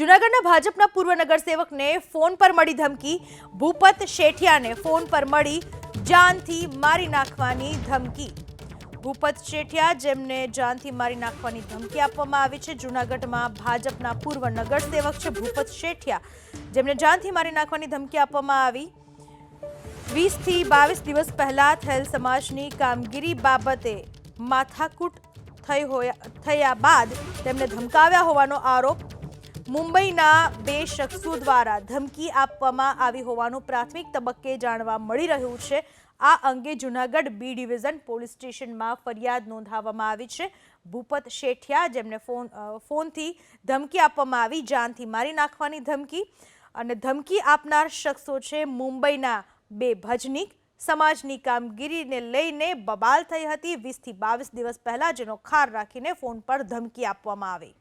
જૂનાગઢના ભાજપના પૂર્વ નગરસેવકને ફોન પર મળી ધમકી. ભૂપત શેઠિયાને ફોન પર મળી જાનથી મારી નાખવાની ધમકી. ભૂપત શેઠિયા જેમને જાનથી મારી નાખવાની ધમકી આપવામાં આવી છે. જૂનાગઢમાં ભાજપના પૂર્વ નગરસેવક છે ભૂપત શેઠિયા. જેમને જાનથી મારી નાખવાની ધમકી આપવામાં આવી. વીસથી બાવીસ દિવસ પહેલા થયેલ સમાજની કામગીરી બાબતે માથાકૂટ થઈ હોયા, થયા બાદ તેમને ધમકાવ્યા હોવાનો આરોપ મુંબઈના બે શખ્સો દ્વારા ધમકી આપવામાં આવી હોવાનું પ્રાથમિક તબક્કે જાણવા મળી રહ્યું છે. આ અંગે જૂનાગઢ બી ડિવિઝન પોલીસ સ્ટેશનમાં ફરિયાદ નોંધાવવામાં આવી છે. ભૂપત શેઠિયા જેમને ફોન ફોનથી ધમકી આપવામાં આવી, જાનથી મારી નાખવાની ધમકી અને ધમકી આપનાર શખ્સો છે મુંબઈના બે ભજનીક. સમાજની કામગીરીને લઈને બબાલ થઈ હતી. વીસથી બાવીસ દિવસ પહેલાં જેનો ખાર રાખીને ફોન પર ધમકી આપવામાં આવી.